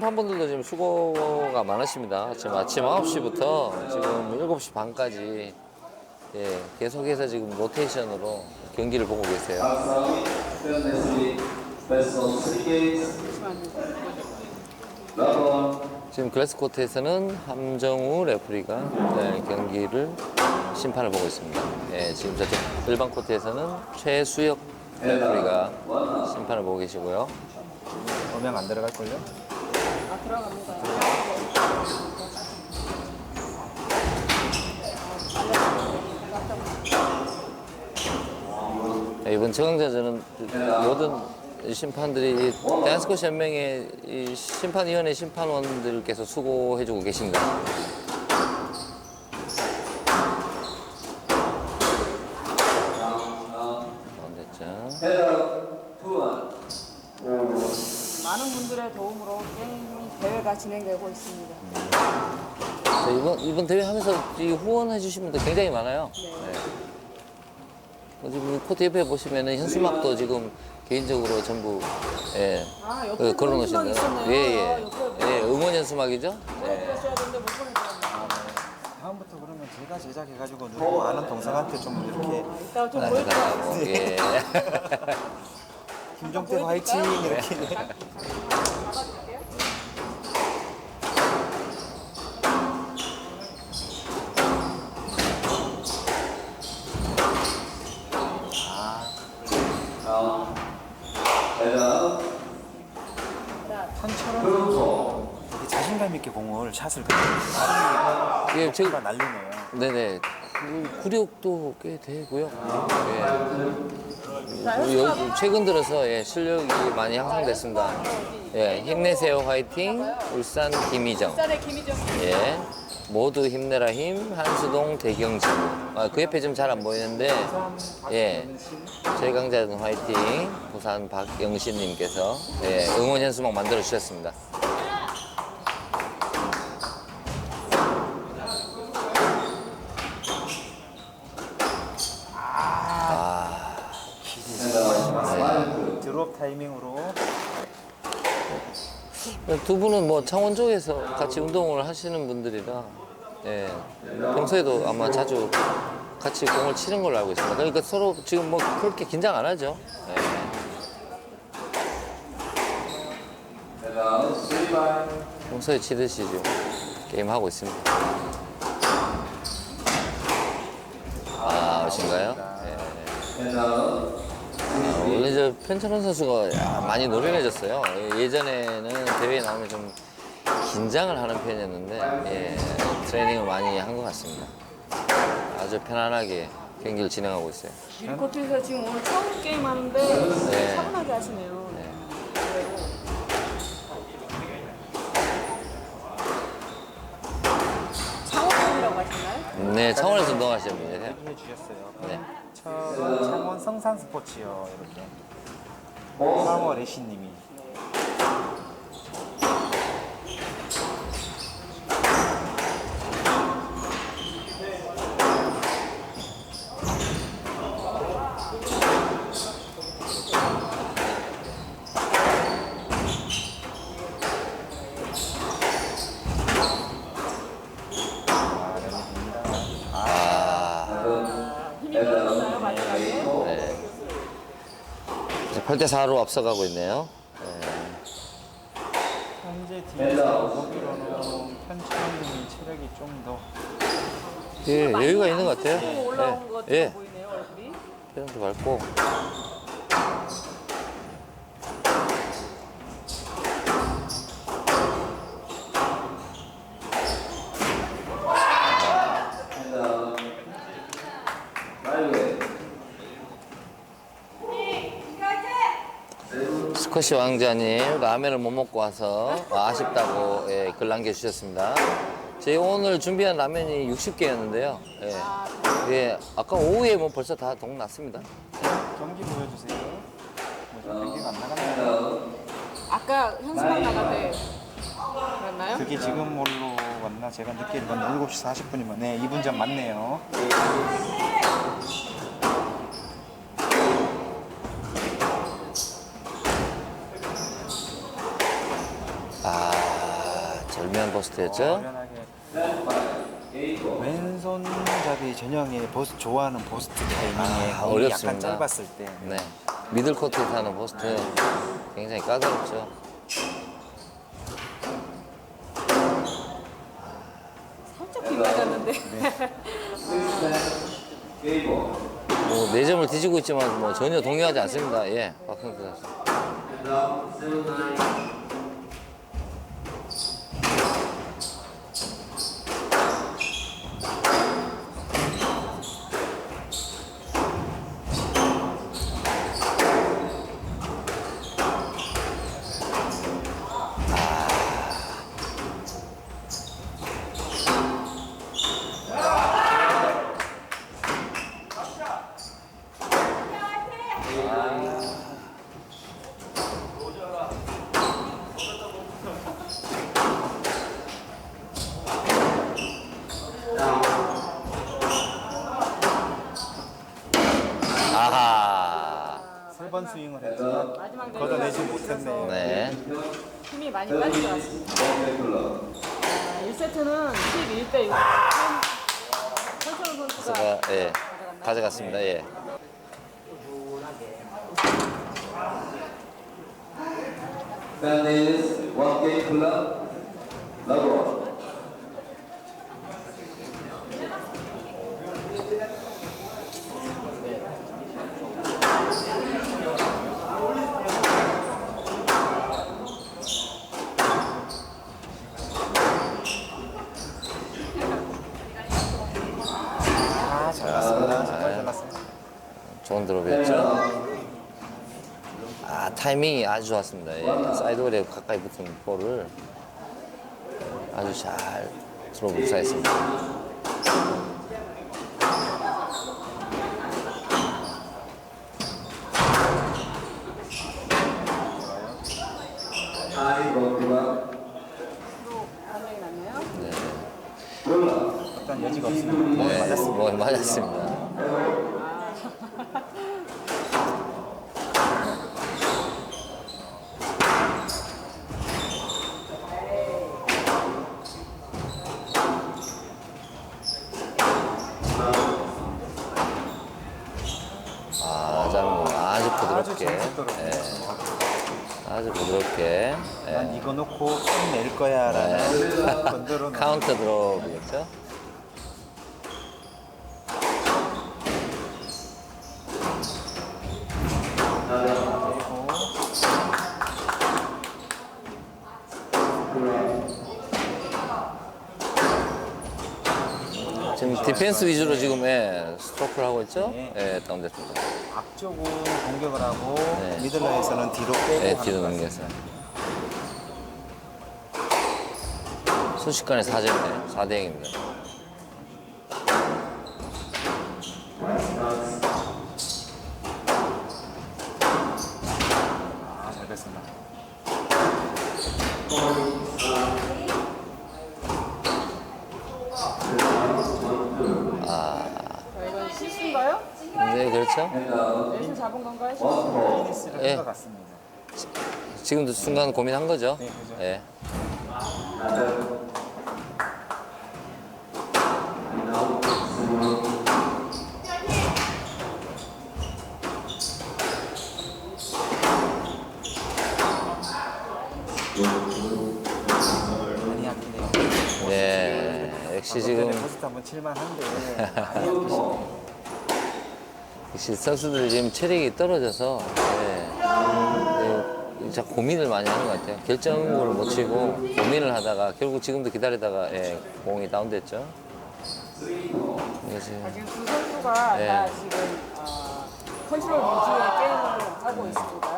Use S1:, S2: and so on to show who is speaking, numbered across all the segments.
S1: 심판분들도 지금 수고가 많으십니다. 지금 아침 9시부터 지금 7시 반까지 예, 계속해서 지금 로테이션으로 경기를 보고 계세요.
S2: 박상희, 최연네슬리, 베스트 3게이트, 러버
S1: 지금 글래스 코트에서는 함정우 레프리가 네, 경기를 심판을 보고 있습니다. 예, 지금 저쪽 일반 코트에서는 최수혁 레프리가 심판을 보고 계시고요.
S3: 음영 안 들어갈걸요?
S1: 네, 이번 최강자전은 모든 심판들이 댄스코시 연맹의 이 심판위원회 심판원들께서 수고해주고. 가운데점.
S2: 헤더 투원
S4: 많은 분들의 도움으로 게임 대회가 진행되고 있습니다.
S1: 자, 이번 이번 대회 하면서 이 후원해 주신 분들 굉장히 많아요. 네. 어, 지금 코트 옆에 보시면은 현수막도 지금 개인적으로 전부 예.
S4: 아, 옆에
S1: 그 걸어놓으신
S4: 현수막이
S1: 거예요.
S4: 있었네요.
S1: 예,
S4: 아,
S1: 예.
S4: 옆에
S1: 예, 응원 현수막이죠? 예.
S4: 보내드렸어야 되는데 못 보내드렸네요.
S3: 다음부터 그러면 제가 제작해가지고 누구 아는 동생한테 좀 이렇게
S4: 이따가 좀
S1: 아,
S4: 보여드릴까요?
S1: 감사하고. 예.
S3: 김종태 화이팅 이렇게
S4: 받아줄게요.
S2: 다운 헤더
S3: 되게 자신감 있게 공을 샷을 그냥
S1: 예, 지금
S3: 가 날리네요.
S1: 네네. 구- 구력도 꽤 되고요. 예.
S4: 자,
S1: 요- 최근 들어서 예, 실력이 많이 향상됐습니다. 예, 힘내세요 화이팅 울산 김희정.
S4: 김희정
S1: 예. 모두 힘내라 힘 한수동 대경지구. 아, 그 옆에 좀 잘 안 보이는데 예. 최강자는 화이팅 부산 박영신님께서 예, 응원 현수막 만들어 주셨습니다.
S3: 드롭 타이밍으로
S1: 두 분은 뭐 창원 쪽에서 같이 운동을 하시는 분들이라 예, 평소에도 아마 자주 같이 공을 치는 걸로 알고 있습니다. 그러니까 서로 지금 뭐 그렇게 긴장 안 하죠. 예.
S2: 헤더 3발
S1: 평소에 치듯이 지금 게임 하고 있습니다. 아, 오신가요? 예. 원래 저 편찬원 선수가 야, 많이 노련해졌어요. 예전에는 대회에 나오면 좀 긴장을 하는 편이었는데 예, 트레이닝을 많이 한 것 같습니다. 아주 편안하게 경기를 진행하고 있어요.
S4: 밀코트에서 지금 오늘 처음 게임 하는데
S1: 네.
S4: 차분하게 하시네요.
S1: 네.
S4: 창원팀이라고 하셨나요?
S1: 네, 창원에서 운동하시는 분이세요?
S3: 해주셨어요.
S1: 네.
S3: 저 창원 성산 스포츠요 이렇게 황호 레시님이
S1: 아,
S4: 힘이 들었나요 마지막에?
S1: 네. 이제 8대 4로 앞서가고 있네요.
S3: 현재 뒤에서 보기로는 편찬님이 체력이 좀 더
S1: 예, 여유가 있는 것 같아요.
S4: 고 올라온 것
S1: 예,
S4: 같아 보이네요 얼굴이.
S1: 표정도 밝고. 스쿼시 왕자님 라면을 못 먹고 와서 아쉽다고 예, 글 남겨주셨습니다. 저희 오늘 준비한 라면이 60개였는데요. 예. 예, 아까 오후에 뭐 벌써 다 동났습니다.
S3: 경기 보여주세요. 뭐좀 경기가 안 나갔나요?
S4: 아까 현수막 나갈 때 그랬나요?
S3: 그게 지금 뭘로 왔나? 제가 늦게 본 7시 40분이면 네, 2분 전 맞네요.
S1: 아, 버스트였죠.
S3: 유연하게 왼손잡이 전형의 버스 좋아하는 버스트 타이밍에
S1: 아,
S3: 공이
S1: 어렵습니다.
S3: 약간 짧았을 때
S1: 네. 미들 코트에 타는 버스트 굉장히 까다롭죠.
S4: 살짝 빗맞았는데.
S1: 뭐, 네 점을 뒤지고 있지만 뭐 전혀 동요하지 않습니다. 예, 박형수 선수. love. 타이밍이 아주 좋았습니다. 예. 사이드볼에 가까이 붙은 볼을 아주 잘 드롭을 무사했습니다.
S4: 반응이 났네요.
S1: 네.
S3: 일단 여지가 없습니다.
S1: 네,
S3: 맞았습니다.
S1: 뭐 맞았습니다. 아, 짧은 거 아주 부드럽게,
S3: 정석대로.
S1: 예, 아주 부드럽게, 예.
S3: 난 이거 놓고 낼 거야라는 건드려 놓은
S1: 카운터 드롭이겠죠? 지금 디펜스 위주로 지금 예, 스트로크를 하고 있죠?
S3: 네.
S1: 예, 다운됐습니다.
S3: 앞쪽은 공격을 하고
S1: 네.
S3: 미들라인에서는 뒤로 빼고
S1: 예, 뒤로
S3: 것. 같습니다.
S1: 순식간에 4점이네요. 4대 0입니다.
S3: 아, 잘 됐습니다.
S4: 자, 이건 실수인가요?
S1: 네, 그렇죠?
S4: 넷을 잡은 건가요? 실수?
S3: 피니스를
S1: 예.
S3: 한것 같습니다.
S1: 지금도 순간 고민한 거죠?
S3: 네, 그죠.
S1: 예.
S3: 많이.
S1: 네. 역시
S3: 방금
S1: 지금
S3: 포스트 한번 칠만한데 많이.
S1: 역시 선수들이 지금 체력이 떨어져서 예. 예, 진짜 고민을 많이 하는 것 같아요. 결정을 못 치고 고민을 하다가 결국 지금도 기다리다가 예, 공이 다운됐죠. 그래서
S4: 아, 지금 두 선수가
S1: 네.
S4: 다 지금 어, 컨트롤 위주의 게임을 하고 있습니다.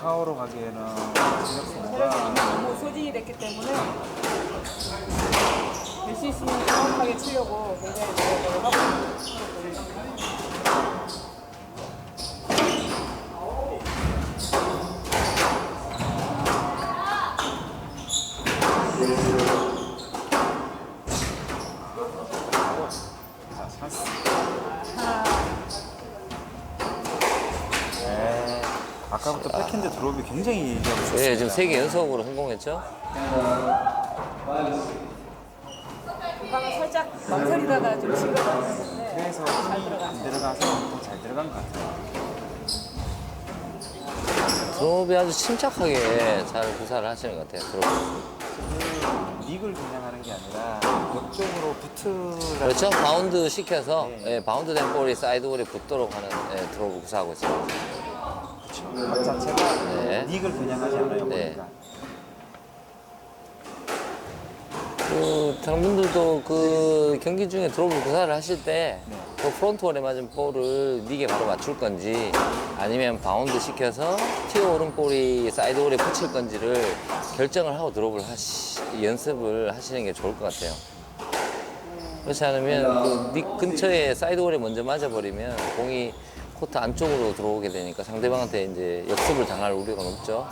S3: 파워로 가기에는
S4: 체력이
S3: 진혁선수가
S4: 너무 소진이 됐기 때문에 될 수 있으면 정확하게 치려고 굉장히 노력을 하고 있습니다.
S3: 네. 아까부터 백핸드 드롭이 굉장히 얘기하고 있었습니다.
S1: 예, 지금 세 개 연속으로 성공했죠.
S4: 망설이다가 좀 지금 왔는데
S3: 그래서 힘이 안 들어가서 더 잘 들어간 것 같아요.
S1: 드롭이 아주 침착하게 잘 구사를 하시는 것 같아요. 드롭.
S3: 닉을 그냥 하는 게 아니라 옆쪽으로 붙으라.
S1: 그렇죠. 바운드 시켜서
S3: 네.
S1: 예, 바운드 된 볼이 사이드 볼에 붙도록 하는 예, 드롭을 구사하고 있습니다.
S3: 각 자체가
S1: 네.
S3: 닉을 그냥 하지 않아요.
S1: 네.
S3: 보니까.
S1: 그 다른 분들도 그 경기 중에 드롭을 구사를 하실 때
S3: 네.
S1: 그 프론트홀에 맞은 볼을 닉에 바로 맞출 건지 아니면 바운드 시켜서 튀어 오른 볼이 사이드 홀에 붙일 건지를 결정을 하고 드롭을 하시, 연습을 하시는 게 좋을 것 같아요. 그렇지 않으면 그닉 근처에 사이드 홀에 먼저 맞아버리면 공이 코트 안쪽으로 들어오게 되니까 상대방한테 이제 역습을 당할 우려가 높죠.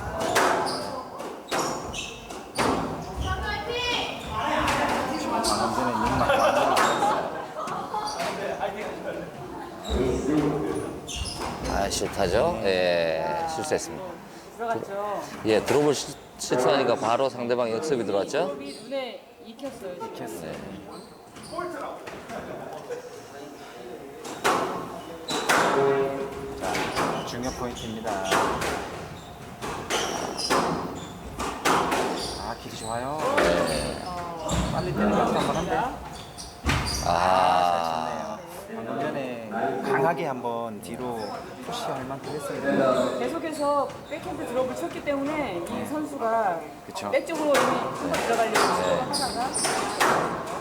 S3: 방금 전에 닉 맞고 안 들어갔어요.
S1: 아, 실타죠? 예, 실수했습니다.
S4: 들어갔죠.
S1: 예, 드롭을 실- 실수하니까 바로 상대방 역습이 들어왔죠?
S4: 드롭이 눈에 익혔어요. 지금.
S1: 네.
S3: 자, 중요 포인트입니다. 아, 길이 좋아요. 빨리 때리는 것도 한번 한데.
S1: 아,
S3: 좋네요. 방금 전에 강하게 한번 뒤로 푸시할 만큼 했습니다.
S4: 계속해서 백핸드 드롭을 쳤기 때문에 이 선수가
S3: 그쵸.
S4: 백 쪽으로 이미 한번 들어가려고 시도를 하다가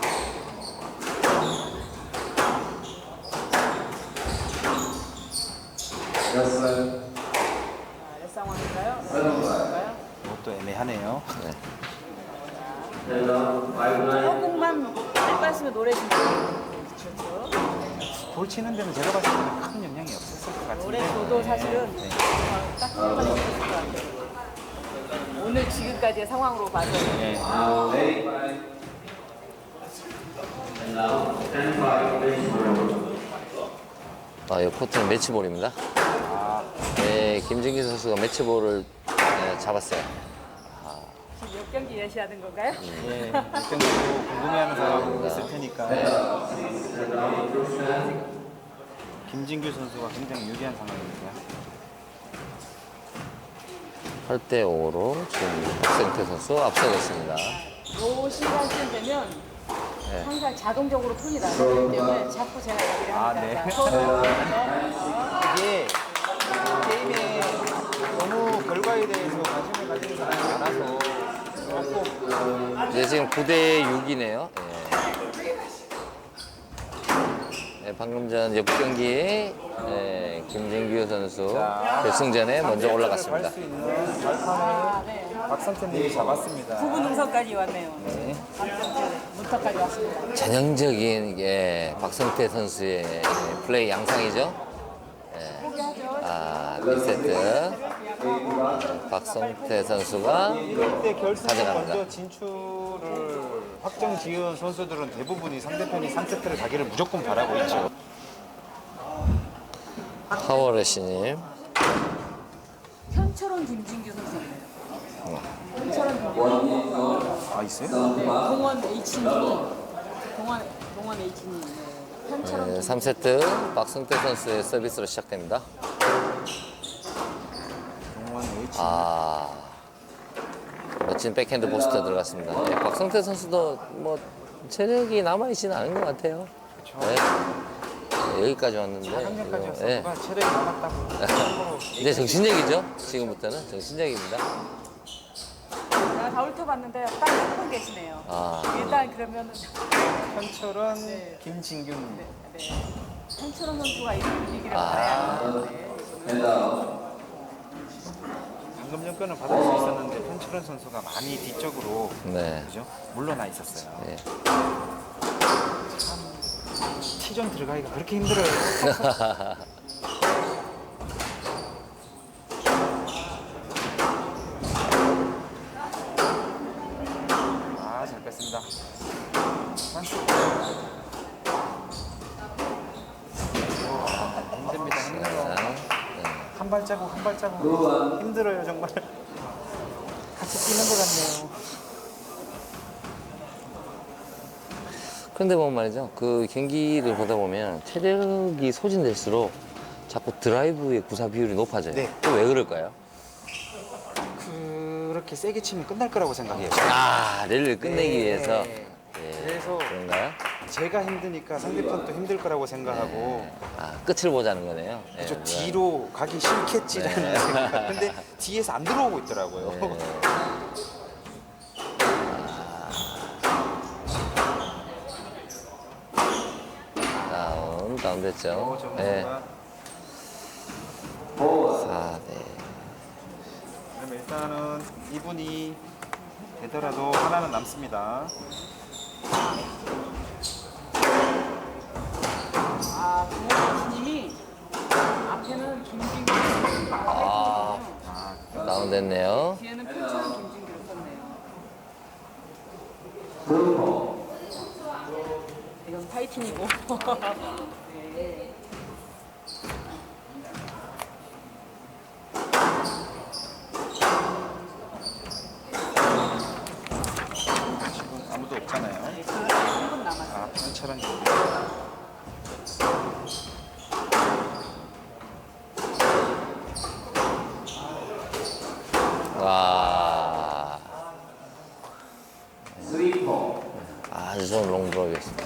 S4: 아, 몇 상황인가요? 몇 상황인가요?
S3: 이것도 애매하네요.
S4: 조금만 할 말씀에 노래 좀 그렇죠.
S3: 볼 치는 데는 제가 봤을 때는 큰 영향이 없었을 것 같은데.
S4: 노래 저도 사실은
S3: 네.
S4: 어, 딱 한마디 있을 것 같아요. 오늘 지금까지의 상황으로 봐서
S3: 네.
S1: 아, 이 코트는 매치볼입니다.
S3: 아,
S1: 네, 김진기 선수가 매치볼을 네, 잡았어요.
S4: 지금 몇 경기 예시하는 건가요?
S3: 예. 일단 궁금해하는 사람 있을 테니까. 김진규 선수가 굉장히 유리한 상황입니다.
S1: 8대 5로 지금 박센태 선수 앞서고 있습니다.
S4: 요 시간쯤 되면
S1: 네.
S4: 항상 자동적으로 톤이 나기 때문에 자꾸 제가 얘기를
S3: 아,
S4: 합니다.
S3: 네.
S4: 자, 서로
S3: 이게 게임에 너무 결과에 대해서 관심을 가지는 사람이 많아서 조금
S1: 이제 지금 9대 6이네요. 네, 방금 전 옆 경기 네, 김진규 선수
S3: 자,
S1: 결승전에 먼저 올라갔습니다.
S3: 갈수 있는 발판을
S4: 아, 네.
S3: 박성태님이 잡았습니다.
S4: 부분 능선까지 왔네요.
S3: 네.
S4: 문턱까지 왔습니다.
S1: 전형적인 예, 박성태 선수의 플레이 양상이죠.
S4: 포기하죠.
S1: 아, 1세트 박성태 선수가
S3: 이때 결승에
S1: 가져갑니다.
S3: 먼저 진출을 확정 지은 선수들은 대부분이 상대편이 3세트를 가기를 무조건 바라고 있죠.
S1: 파워레시님
S4: 현철원 김진규 선수입니다. 현철원 김진규.
S3: 아 있어요?
S4: 네, 동원 H님. 동원, 동원 H님. 네. 현철원
S1: 네,
S4: 김진규.
S1: 3세트 박성태 선수의 서비스로 시작됩니다. 아 멋진 백핸드 포스터 들어갔습니다. 예, 박성태 선수도 뭐 체력이 남아있지는 않은 것 같아요.
S3: 그렇죠.
S1: 네. 네, 여기까지 왔는데 이거, 예.
S3: 선수가 체력이 남았다고.
S1: 이제 정신력이죠. 지금부터는 정신력입니다.
S4: 제가 다 훑어봤는데 딱 한 분 계시네요.
S1: 아
S4: 일단 그러면은
S3: 현철은
S4: 네.
S3: 김진균.
S4: 네. 현철원 선수가 이 분위기를
S1: 아.
S4: 봐야 하는데
S3: 방 금 전권을 받을 수 있었는데 현철은 선수가 많이 뒤쪽으로
S1: 네.
S3: 그죠? 물러나 있었어요.
S1: 네.
S3: T존 들어가기가 그렇게 힘들어요. 아, 잘 뺐습니다. 찬스. 힘듭니다. 힘들어.
S1: 자,
S3: 한 번 발자국 한 발자국 힘들어요 정말. 같이 뛰는 것 같네요.
S1: 그런데 보면 말이죠. 그 경기를 보다 보면 체력이 소진될수록 자꾸 드라이브의 구사 비율이 높아져요.
S3: 네.
S1: 또 왜 그럴까요?
S3: 그렇게 세게 치면 끝날 거라고 생각해요.
S1: 아, 랠리를 끝내기
S3: 네.
S1: 위해서. 예,
S3: 그래서
S1: 그런가요?
S3: 제가 힘드니까 상대편도 힘들 거라고 생각하고
S1: 아, 끝을 보자는 거네요. 예,
S3: 저
S1: 그래서-
S3: 뒤로 가기 싫겠지라는 생각. 근데 뒤에서 안 들어오고 있더라고요.
S1: 네. 다운, 다운 됐죠.
S3: 어, 저
S1: 네.
S3: 뭔가
S1: 4대.
S3: 그럼 일단은 이분이 되더라도 하나는 남습니다.
S4: 앞에는 김진규
S1: 아.
S4: 선수,
S1: 다운 됐네요.
S4: 뒤에는 펜처럼 김진규를 썼네요. 이건 파이팅이고. 네.
S3: 지금 아무도 없잖아요.
S4: 네, 3분 남았어요.
S3: 아, 편철한 경기.
S1: 와.
S2: 스리퍼
S1: 아주 좋은 롱브로였습니다.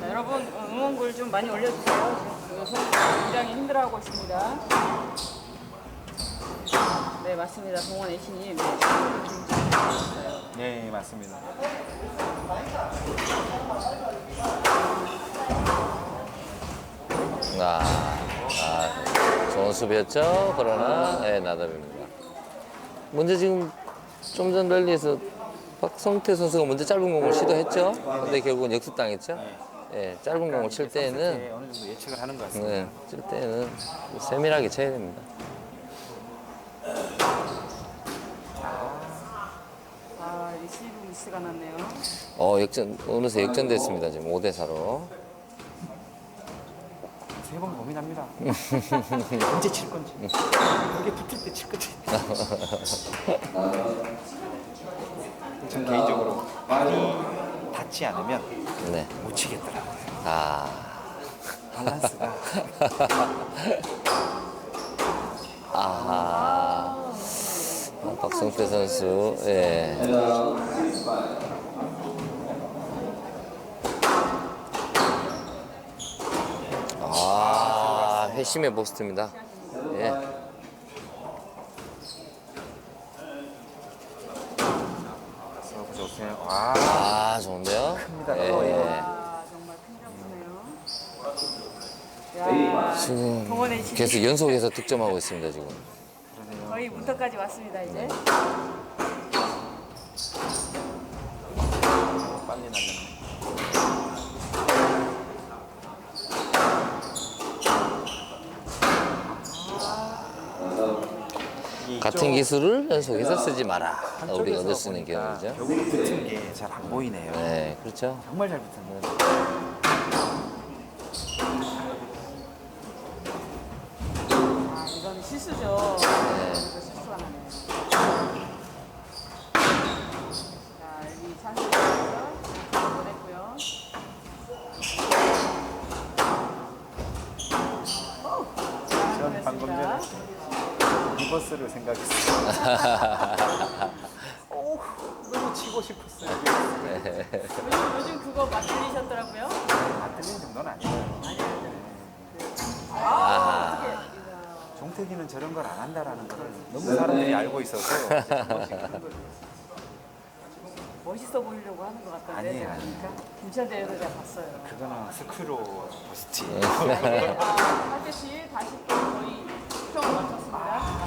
S4: 자, 여러분 응원글 좀 많이 올려주세요. 지금 선수 굉장히 힘들어하고 있습니다. 네 맞습니다. 동원 애신님. 네,
S3: 네, 맞습니다.
S1: 아, 아, 좋은 수비였죠. 그러나, 예, 나답입니다. 먼저 지금 좀 전 랠리에서 박성태 선수가 먼저 짧은 공을 시도했죠. 근데 결국은 역습당했죠. 예, 짧은 공을 칠 때는,
S3: 네, 어느 정도 예측을 하는 것 같습니다.
S1: 네, 칠 때는 세밀하게 쳐야 됩니다.
S4: 아 리시브 미스가 났네요.
S1: 어, 역전, 어느새 역전됐습니다. 지금 5대 4로.
S3: 세 번 고민합니다. 언제 칠 건지. 그게 붙을 때 칠 건지. 전 개인적으로 많이 닿지 않으면
S1: 네.
S3: 못 치겠더라고요.
S1: 아.
S3: 밸런스가.
S1: 아하. 아, 박성태 선수, 예. 아, 회심의 보스트입니다. 예.
S3: 좋세요. 와,
S1: 아, 좋은데요? 예.
S4: 아 정말 큰. 야
S1: 지금
S4: 동원
S1: 계속 연속해서 득점하고 있습니다, 지금.
S3: 그러네요.
S4: 거의 문턱까지 왔습니다 이제.
S3: 빨리 날렸네. 이게
S1: 같은
S3: 이쪽
S1: 기술을 연속해서 쓰지 마라.
S3: 한쪽에서
S1: 얻을 수 있는 기술이죠.
S3: 벽으로 붙은 게 잘 안 보이네요.
S1: 네, 그렇죠.
S3: 정말 잘 붙었네요.
S4: 아 이건 실수죠.
S1: 네.
S4: 이거 실수가 나네요. 자 여기 찬스 보냈고요.
S3: 전 방금 전에 리버스를 생각했어요. 오, 너무 치고 싶었어요.
S4: 요즘, 요즘 그거 막 들리셨더라고요.
S3: 안 들리는 정도는 아니에요.
S1: 아,
S3: 종택이는 저런 걸 안 한다라는 걸 너무 사람들이 알고 있어서
S4: 멋있어 보이려고 하는 것 같던데.
S3: 아니에요, 아니에요.
S4: 보니까 김천대에서 제가 봤어요.
S3: 그거는 스크로 버스티.
S4: 아, 하재씨 다시 또 거의 수평을 맞췄습니다.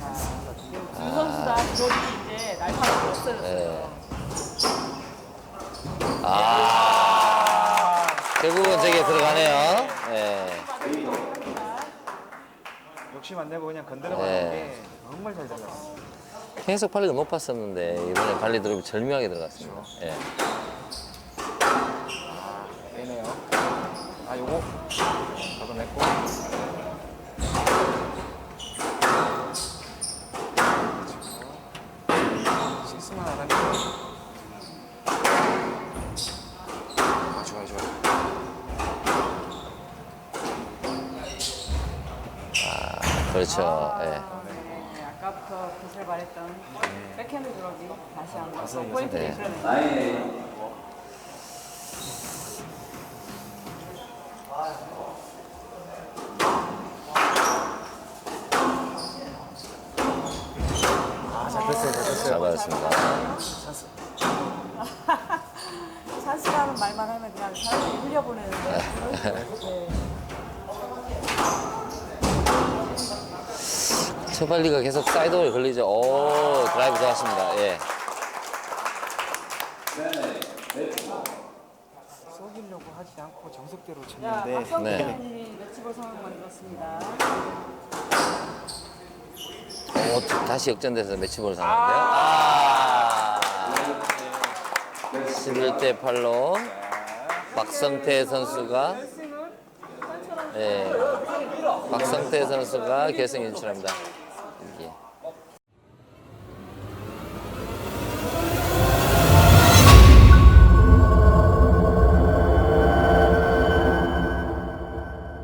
S4: 자, 지금 드롭이 이제 날파로 없어졌어요.
S1: 아, 결국은 저게 들어가네요. 예.
S3: 욕심 안 내고 그냥 건드려만
S1: 네.
S3: 게 정말 잘 들어갔어요.
S1: 계속 발리가 높았었는데 이번에 발리 드롭이 절묘하게 들어갔습니다. 예.
S3: 빼네요. 아, 요거. 보냈고. 실수만 안 하면. 아, 좋아요, 좋아요.
S1: 그렇죠. 예.
S4: 네, 아까부터 빛을 발했던 백핸드 드롭이 다시 한번 포인트를
S1: 네.
S4: 이끌어내요.
S2: 나인
S3: 아, 잘 뺐어요, 잘 뺐어요.
S1: 잘 받았습니다.
S3: 찬스.
S4: 찬스라는 말만 하면 그냥 사람들이 흘려보내는데 네.
S1: 처발리가 계속 사이드볼 걸리죠. 오, 드라이브 좋았습니다. 예.
S3: 쏘기려고 하지 않고 정석대로
S4: 자,
S3: 쳤는데.
S4: 박성준
S1: 네.
S4: 매치볼 상황 만들었습니다.
S1: 오, 다시 역전돼서 매치볼 상황인데요. 아. 11대 8로 박성태 선수가
S4: 결승은 선처럼
S1: 예. 박성태 선수가 결승 진출합니다.